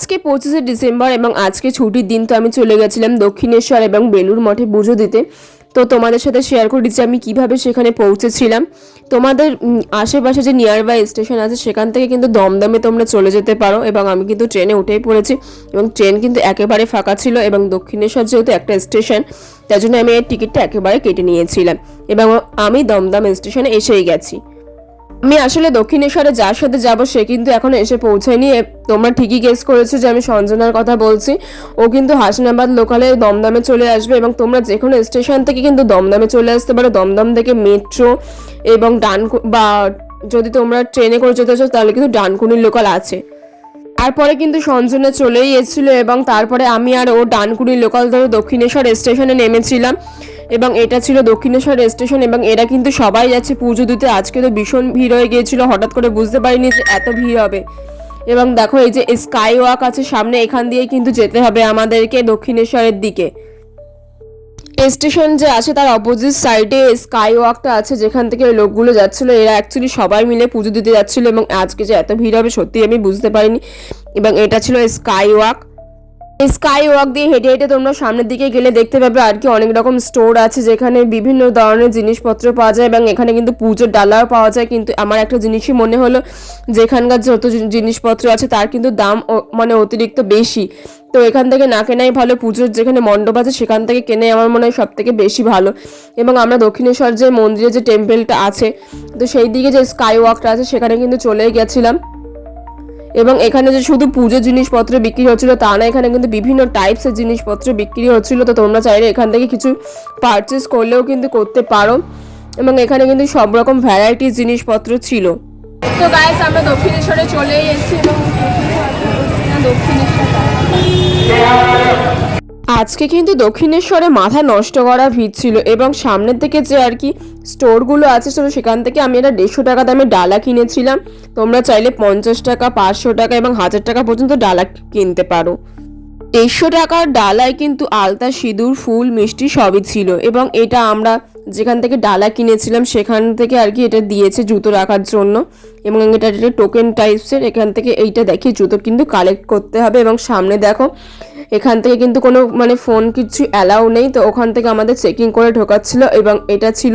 আজকে পঁচিশে ডিসেম্বর এবং আজকে ছুটির দিন, তো আমি চলে গেছিলাম দক্ষিণেশ্বর এবং বেলুর মঠে পুজো দিতে। তো তোমাদের সাথে শেয়ার করি যে আমি কীভাবে সেখানে পৌঁছেছিলাম। তোমাদের আশেপাশে যে নিয়ার বাই স্টেশন আছে, সেখান থেকে কিন্তু দমদমে তোমরা চলে যেতে পারো এবং আমি কিন্তু ট্রেনে উঠেই পড়েছি এবং ট্রেন কিন্তু একেবারে ফাঁকা ছিল এবং দক্ষিণেশ্বর যেহেতু একটা স্টেশন তার জন্য আমি এই টিকিটটা একেবারে কেটে নিয়েছিলাম এবং আমি দমদম স্টেশনে এসেই গেছি। আমি আসলে দক্ষিণেশ্বরে যার সাথে যাব সে কিন্তু এখনও এসে পৌঁছায়নি। তোমরা ঠিকই গেস করেছ যে আমি সঞ্জনার কথা বলছি। ও কিন্তু হাসনাবাদ লোকালে দমদমে চলে আসবে এবং তোমরা যে কোনো স্টেশন থেকে কিন্তু দমদমে চলে আসতে পারো। দমদম থেকে মেট্রো এবং ডানকু, বা যদি তোমরা ট্রেনে করে যেতে চাও তাহলে কিন্তু ডানকুনির লোকাল আছে। তারপরে কিন্তু সঞ্জনা চলেই এসেছিল এবং তারপরে আমি আর ও ডানকুনি লোকাল ধরে দক্ষিণেশ্বর স্টেশনে নেমেছিলাম। এবং এটা ছিল দক্ষিণেশ্বর স্টেশন এবং এরা কিন্তু সবাই যাচ্ছে পুজো দিতে। আজকে তো ভীষণ ভিড় হয়ে গিয়েছিল, হঠাৎ করে বুঝতে পারিনি যে এত ভিড় হবে। এবং দেখো এই যে স্কাই ওয়াক আছে সামনে, এখান দিয়ে কিন্তু যেতে হবে আমাদেরকে দক্ষিণেশ্বরের দিকে। স্টেশন যে আছে তার অপোজিট সাইডে স্কাই ওয়াকটা আছে, যেখান থেকে লোকগুলো যাচ্ছিল। এরা অ্যাকচুয়ালি সবাই মিলে পুজো দিতে যাচ্ছিল এবং আজকে যে এত ভিড় হবে সত্যি আমি বুঝতে পারিনি। এবং এটা ছিল স্কাই ওয়াক। স্কাই ওয়াক দিয়ে হেঁটে হেঁটে তোমরা সামনের দিকে গেলে দেখতে পাবে আর কি অনেক রকম স্টোর আছে যেখানে বিভিন্ন ধরনের জিনিসপত্র পাওয়া যায় এবং এখানে কিন্তু পুজোর ডালাও পাওয়া যায়। কিন্তু আমার একটা জিনিসই মনে হলো, যেখানকার যত জিনিসপত্র আছে তার কিন্তু দাম মানে অতিরিক্ত বেশি। তো এখান থেকে না কেনাই ভালো, পুজোর যেখানে মণ্ডপ আছে সেখান থেকে কেনে আমার মনে হয় সব থেকে বেশি ভালো। এবং আমরা দক্ষিণেশ্বর যে মন্দিরে যে টেম্পেলটা আছে, তো সেই দিকে যে স্কাই ওয়াকটা আছে সেখানে কিন্তু চলেই গেছিলাম। এবং এখানে যে শুধু পুজো জিনিসপত্র বিক্রি হচ্ছিল তা না, এখানে কিন্তু বিভিন্ন টাইপসের জিনিসপত্র বিক্রি হচ্ছিল। তো তোমরা চাইলে এখান থেকে কিছু পারচেস করলেও কিন্তু করতে পারো। এবং এখানে কিন্তু সব রকম ভ্যারাইটি জিনিসপত্র ছিল। তো গাইস আমরা দক্ষিণেশ্বরে চলে এসেছি এবং দক্ষিণেশ্বর আজকে কিন্তু দক্ষিণেশ্বরে মাথা নষ্ট করা ভিড় ছিল এবং সামনের থেকে যে আর কি স্টোরগুলো আছে, তো সেখান থেকে আমি এটা দেড়শো টাকা দামে ডালা কিনেছিলাম। তোমরা চাইলে পঞ্চাশ টাকা, পাঁচশো টাকা এবং হাজার টাকা পর্যন্ত ডালা কিনতে পারো। দেড়শো টাকার ডালায় কিন্তু আলতা, সিঁদুর, ফুল, মিষ্টি সবই ছিল এবং এটা আমরা যেখান থেকে ডালা কিনেছিলাম সেখান থেকে আর কি এটা দিয়েছে জুতো রাখার জন্য এবং এটা একটা টোকেন টাইপসের এখান থেকে এইটা দেখি জুতো কিন্তু কালেক্ট করতে হবে এবং সামনে দেখো, এখান থেকে কিন্তু কোনো মানে ফোন কিছু অ্যালাউ নেই, তো ওখান থেকে আমাদের চেকিং করে ঢোকাচ্ছিল এবং এটা ছিল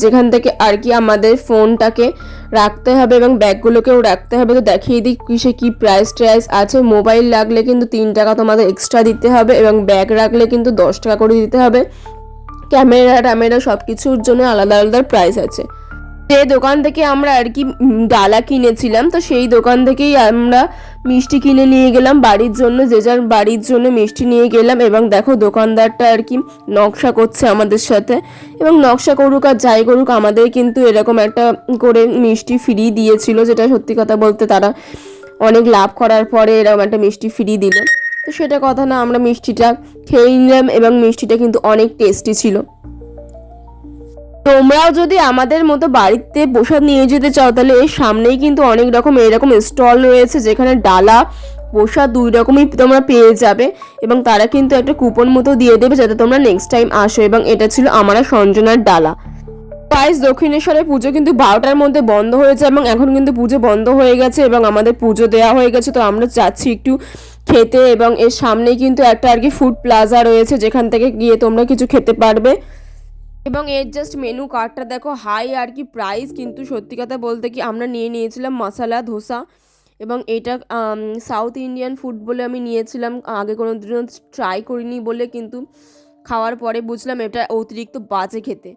যেখান থেকে আর কি আমাদের ফোনটাকে রাখতে হবে এবং ব্যাগগুলোকেও রাখতে হবে। তো দেখিয়ে দিই কিসে কি প্রাইস ট্রাইস আছে। মোবাইল লাগলে কিন্তু তিন টাকা তোমাদের এক্সট্রা দিতে হবে এবং ব্যাগ রাখলে কিন্তু দশ টাকা করে দিতে হবে। ক্যামেরা ট্যামেরা সব কিছুর জন্য আলাদা আলাদা প্রাইস আছে। যে দোকান থেকে আমরা আর কি ডালা কিনেছিলাম, তো সেই দোকান থেকেই আমরা মিষ্টি কিনে নিয়ে গেলাম, বাড়ির জন্য, যে যার বাড়ির জন্য মিষ্টি নিয়ে গেলাম এবং দেখো দোকানদারটা আর কি নকশা করছে আমাদের সাথে। এবং নকশা করুক আর যাই করুক, আমাদের কিন্তু এরকম একটা করে মিষ্টি ফ্রি দিয়েছিল, যেটা সত্যি কথা বলতে তারা অনেক লাভ করার পরে এরকম একটা মিষ্টি ফ্রি দিল। তো সেটা কথা না, আমরা মিষ্টিটা খেয়ে নিলাম এবং মিষ্টিটা কিন্তু অনেক টেস্টি ছিল। তোমরাও যদি আমাদের মতো বাড়িতে প্রসাদ নিয়ে যেতে চাও, তাহলে এর সামনেই কিন্তু অনেক রকম এরকম স্টল রয়েছে, যেখানে ডালা, প্রসাদ দুই রকমই তোমরা পেয়ে যাবে এবং তারা কিন্তু একটা কুপন মতো দিয়ে দেবে যাতে তোমরা নেক্সট টাইম আসো এবং এটা ছিল আমার সঞ্জনার ডালা। গাইস দক্ষিণেশ্বরের পুজো কিন্তু বারোটার মধ্যে বন্ধ হয়েছে এবং এখন কিন্তু পুজো বন্ধ হয়ে গেছে এবং আমাদের পুজো দেওয়া হয়ে গেছে, তো আমরা যাচ্ছি একটু খেতে এবং এর সামনেই কিন্তু একটা আর কি ফুড প্লাজা রয়েছে, যেখান থেকে গিয়ে তোমরা কিছু খেতে পারবে। এবং এর জাস্ট মেনু কার্ডটা দেখো হাই আর কি প্রাইস কিন্তু সত্যি কথা বলতে কি আমরা নিয়ে নিয়েছিলাম মশালা ধোসা এবং এটা সাউথ ইন্ডিয়ান ফুড বলে আমি নিয়েছিলাম। আগে কোনো দিনও ট্রাই করিনি বলে, কিন্তু খাওয়ার পরে বুঝলাম এটা অতিরিক্ত বাজে খেতে।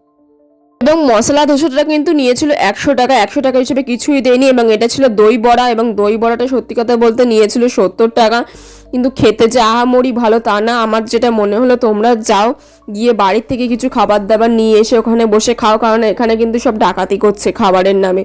এবং মশলা ধোসাটা কিন্তু নিয়েছিল একশো টাকা একশো টাকা হিসেবে কিছুই দেয়নি এবং এটা ছিল দই বড়া এবং দই বড়াটা সত্যি কথা বলতে নিয়েছিল সত্তর টাকা। কিন্তু খেতে যে আহামরি ভালো তা না। আমার যেটা মনে হলো, তোমরা যাও, গিয়ে বাড়ির থেকে কিছু খাবার দাবার নিয়ে এসে ওখানে বসে খাও, কারণ এখানে কিন্তু সব ডাকাতি করছে খাবারের নামে।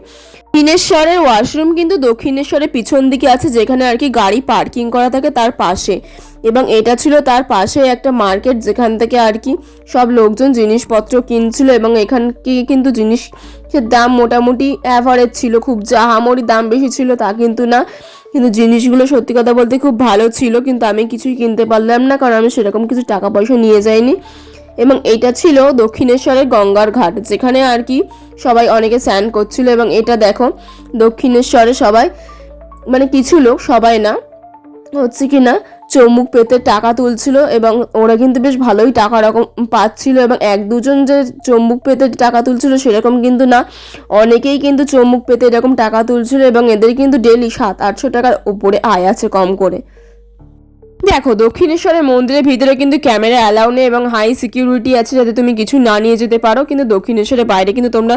দক্ষিণেশ্বরের ওয়াশরুম কিন্তু দক্ষিণেশ্বরের পিছন দিকে আছে, যেখানে আর কি গাড়ি পার্কিং করা থাকে তার পাশে। এবং এটা ছিল তার পাশে একটা মার্কেট, যেখান থেকে আর কি সব লোকজন জিনিসপত্র কিনছিল এবং এখান কি- কিন্তু জিনিসের দাম মোটামুটি অ্যাভারেজ ছিল, খুব জাহামরি দাম বেশি ছিল তা কিন্তু না। কিন্তু জিনিসগুলো সত্যি কথা বলতে খুব ভালো ছিল, কিন্তু আমি কিছুই কিনতে পারলাম না, কারণ আমি সেরকম কিছু টাকা পয়সা নিয়ে যাইনি। এবং এটা ছিল দক্ষিণেশ্বরের গঙ্গার ঘাট, যেখানে আর কি সবাই অনেকে স্নান করছিল এবং এটা দেখো, দক্ষিণেশ্বরে সবাই মানে কিছু লোক, সবাই না, হচ্ছে কি না চৌমুক পেতে টাকা তুলছিল এবং ওরা কিন্তু বেশ ভালোই টাকা রকম পাচ্ছিল এবং এক দুজন যে চৌমুক পেতে টাকা তুলছিল সেরকম কিন্তু না, অনেকেই কিন্তু চৌমুক পেতে এরকম টাকা তুলছিল এবং এদের কিন্তু ডেলি সাত আটশো টাকার উপরে আয় আছে কম করে। দেখো, দক্ষিণেশ্বরের মন্দিরের ভিতরে কিন্তু ক্যামেরা অ্যালাউ নেই এবং হাই সিকিউরিটি আছে যাতে তুমি কিছু না নিয়ে যেতে পারো। কিন্তু দক্ষিণেশ্বরের বাইরে কিন্তু তোমরা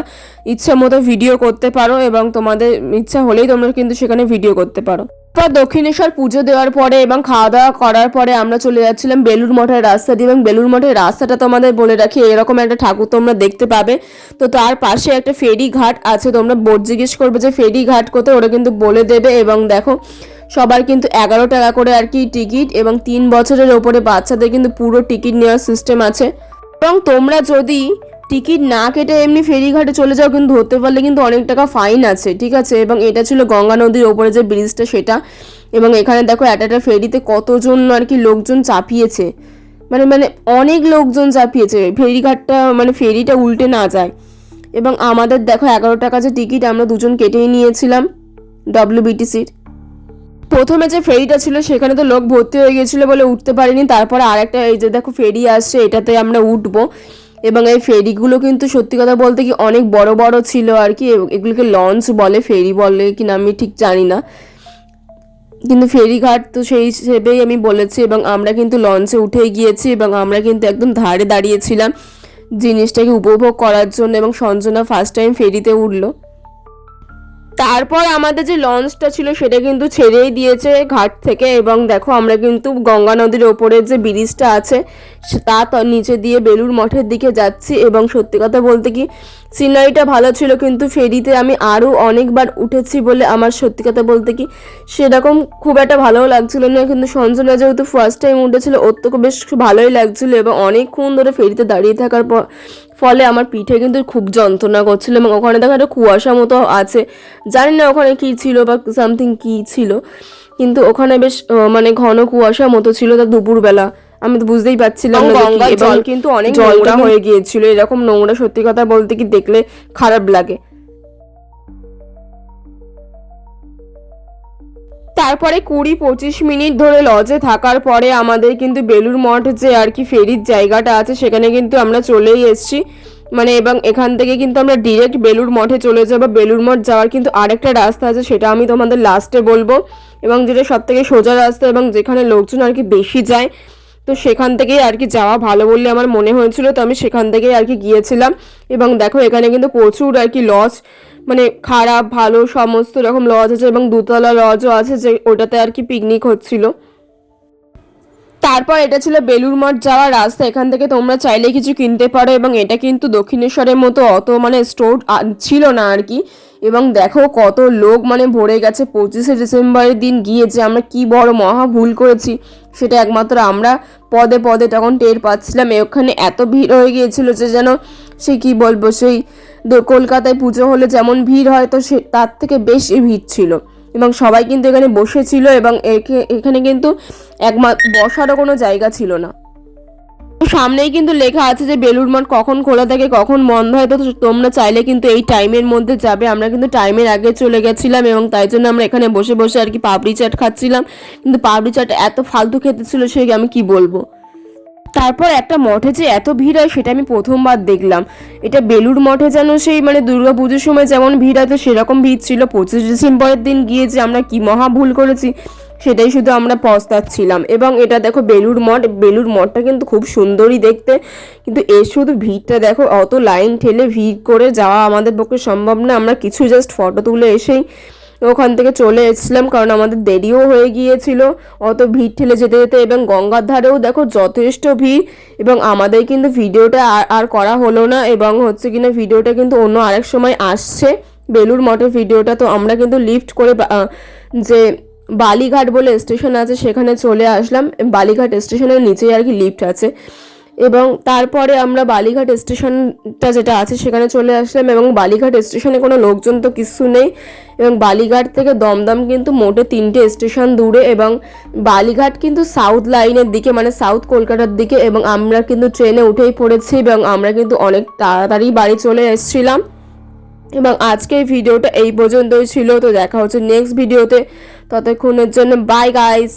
ইচ্ছা মতো ভিডিও করতে পারো এবং তোমাদের ইচ্ছা হলেই তোমরা কিন্তু সেখানে ভিডিও করতে পারো। তারপর দক্ষিণেশ্বর পুজো দেওয়ার পরে এবং খাওয়া দাওয়া করার পরে আমরা চলে যাচ্ছিলাম বেলুর মঠের রাস্তা দিয়ে এবং বেলুর মঠের রাস্তাটা তোমাদের বলে রাখি, এরকম একটা ঠাকুর তোমরা দেখতে পাবে। তো তার পাশে একটা ফেরি ঘাট আছে, তোমরা বোট জিজ্ঞেস করবে যে ফেরি ঘাট কোথায়? ওরা কিন্তু বলে দেবে এবং দেখো সবার কিন্তু এগারো টাকা করে আর কি টিকিট এবং তিন বছরের ওপরে বাচ্চাদের কিন্তু পুরো টিকিট নেওয়ার সিস্টেম আছে। এবং তোমরা যদি টিকিট না কেটে এমনি ফেরিঘাটে চলে যাও, কিন্তু ধরতে পারলে কিন্তু অনেক টাকা ফাইন আছে, ঠিক আছে? এবং এটা ছিল গঙ্গা নদীর ওপরে যে ব্রিজটা সেটা। এবং এখানে দেখো একটা একটা ফেরিতে কতজন আর কি লোকজন চাপিয়েছে। মানে মানে অনেক লোকজন চাপিয়েছে। ফেরিঘাটটা মানে ফেরিটা উল্টে না যায়। এবং আমাদের দেখো এগারো টাকা যে টিকিট আমরা দুজন কেটেই নিয়েছিলাম ডব্লিউবিটিসির প্রথমে যে ফেরিটা ছিল, সেখানে তো লোক ভর্তি হয়ে গিয়েছিল বলে উঠতে পারিনি। তারপরে আরেকটা এই যে দেখো ফেরি আসছে, এটাতে আমরা উঠবো। এবং এই ফেরিগুলো কিন্তু সত্যি কথা বলতে কি অনেক বড় বড় ছিল আর কি। এগুলোকে লঞ্চ বলে, ফেরি বলে কিনা আমি ঠিক জানি না। কিন্তু ফেরিঘাট তো সেই হিসেবেই আমি বলেছি এবং আমরা কিন্তু লঞ্চে উঠে গিয়েছি এবং আমরা কিন্তু একদম ধারে দাঁড়িয়েছিলাম জিনিসটাকে উপভোগ করার জন্য এবং সঞ্জনা ফার্স্ট টাইম ফেরিতে উঠল। তারপর আমাদের যে লঞ্চটা ছিল সেটা কিন্তু ছেড়েই দিয়েছে ঘাট থেকে এবং দেখো আমরা কিন্তু গঙ্গা নদীর ওপরের যে ব্রিজটা আছে তা নিচে দিয়ে বেলুর মঠের দিকে যাচ্ছি এবং সত্যি কথা বলতে কি সিনারিটা ভালো ছিল কিন্তু ফেরিতে আমি আরও অনেকবার উঠেছি বলে আমার সত্যি কথা বলতে কি সেরকম খুব একটা ভালোও লাগছিল না কিন্তু সঞ্জনা যেহেতু ফার্স্ট টাইম উঠেছিল, ওর তো বেশ ভালোই লাগছিল এবং অনেকক্ষণ ধরে ফেরিতে দাঁড়িয়ে থাকার পর ফলে আমার পিঠে কিন্তু খুব যন্ত্রণা করছিল এবং ওখানে দেখা একটা কুয়াশা মতো আছে। জানি না ওখানে কী ছিল বা সামথিং কি ছিল কিন্তু ওখানে বেশ মানে ঘন কুয়াশা মতো ছিল তা দুপুরবেলা। আমি তো বুঝতেই পারছিলাম না জল। কিন্তু অনেক জলটা নোংরা হয়ে গিয়েছিল এরকম নোংরা সত্যি কথা বলতে কি দেখলে খারাপ লাগে। তারপরে কুড়ি পঁচিশ মিনিট ধরে লজে থাকার পরে আমাদের কিন্তু বেলুর মঠ যে আর কি ফেরির জায়গাটা আছে, সেখানে কিন্তু আমরা চলেই এসেছি। মানে এবং এখান থেকে কিন্তু আমরা ডিরেক্ট বেলুর মঠে চলে যাব। বেলুর মঠ যাওয়ার কিন্তু আরেকটা রাস্তা আছে, সেটা আমি তোমাদের লাস্টে বলব। এবং যেটা সব থেকে সোজা রাস্তা এবং যেখানে লোকজন আর কি বেশি যায়, তো সেখান থেকেই আর কি যাওয়া ভালো বললে আমার মনে হয়েছিল। তো আমি সেখান থেকেই আর কি গিয়েছিলাম। এবং দেখো এখানে কিন্তু প্রচুর আর কি লজ মানে খারাপ, ভালো, সমস্ত রকম লজ আছে এবং দুতলা লজও আছে যে ওটাতে আর কি পিকনিক হচ্ছিল। তারপর এটা ছিল বেলুর মঠ যাওয়ার রাস্তা। এখান থেকে তোমরা চাইলে কিছু কিনতে পারো এবং এটা কিন্তু দক্ষিণেশ্বরের মতো অত মানে স্টোর ছিল না আর কি। এবং দেখো কত লোক মানে ভরে গেছে। পঁচিশে ডিসেম্বরের দিন গিয়ে যে আমরা কি বড় মহা ভুল করেছি, সেটা একমাত্র আমরা পদে পদে তখন টের পাচ্ছিলাম। ওখানে এত ভিড় হয়ে গিয়েছিল যে যেন সে কি বলব, সেই কলকাতায় পুজো হলে যেমন ভিড় হয়, তো সে তার থেকে বেশি ভিড় ছিল। এবং সবাই কিন্তু এখানে বসেছিল এবং এখে- এখানে কিন্তু একমাত্র বসারও কোনো জায়গা ছিল না। সামনেই কিন্তু লেখা আছে যে বেলুর মঠ কখন খোলা থাকে, কখন বন্ধ হয়, তো তোমরা চাইলে কিন্তু এই টাইমের মধ্যে যাবে। আমরা কিন্তু টাইমের আগে চলে গেছিলাম এবং তাই জন্য আমরা এখানে বসে বসে আর কি পাপড়ি চাট খাচ্ছিলাম। কিন্তু পাপড়ি চাট এত ফালতু খেতে ছিল সে আমি কি বলব? তারপর একটা মঠে যে এত ভিড় হয় সেটা আমি প্রথমবার দেখলাম। এটা বেলুর মঠে যেন সেই মানে দুর্গা পুজোর সময় যেমন ভিড় হয়, তো সেরকম ভিড় ছিল। পঁচিশ ডিসেম্বরের দিন গিয়ে যে আমরা কি মহা ভুল করেছি সেটাই শুধু আমরা পস্তাচ্ছিলাম। এবং এটা দেখো বেলুর মঠ বেলুর মঠটা কিন্তু খুব সুন্দরই দেখতে। কিন্তু এর শুধু ভিড়টা দেখো, অত লাইন ঠেলে ভিড় করে যাওয়া আমাদের পক্ষে সম্ভব না। আমরা কিছু জাস্ট ফটো তুলে এসেই ওখান থেকে চলে এসেছিলাম, কারণ আমাদের দেরিও হয়ে গিয়েছিল। অত ভিড় ঠেলে যেতে যেতে এবং গঙ্গার ধারেও দেখো যথেষ্ট ভিড়। এবং আমাদের কিন্তু ভিডিওটা আর করা হলো না, এবং হচ্ছে কিনা ভিডিওটা কিন্তু অন্য আরেক সময় আসছে। বেলুর মঠের ভিডিওটা তো আমরা কিন্তু লিফট করে যে বালিঘাট বলে স্টেশন আছে, সেখানে চলে আসলাম। বালিঘাট স্টেশনের নিচেই আর কি লিফট আছে। এবং তারপরে আমরা বালিঘাট স্টেশনটা যেটা আছে, সেখানে চলে আসলাম এবং বালিঘাট স্টেশনে কোনো লোকজন তো কিছু নেই। এবং বালিঘাট থেকে দমদম কিন্তু মোটে তিনটে স্টেশন দূরে এবং বালিঘাট কিন্তু সাউথ লাইনের দিকে মানে সাউথ কলকাতার দিকে এবং আমরা কিন্তু ট্রেনে উঠেই পড়েছি এবং আমরা কিন্তু অনেক তাড়াতাড়ি বাড়ি চলে এসেছিলাম। এবং আজকের ভিডিওটা এই পর্যন্তই ছিল। তো দেখা হচ্ছে নেক্সট ভিডিওতে ততক্ষণের জন্য বাই গাইস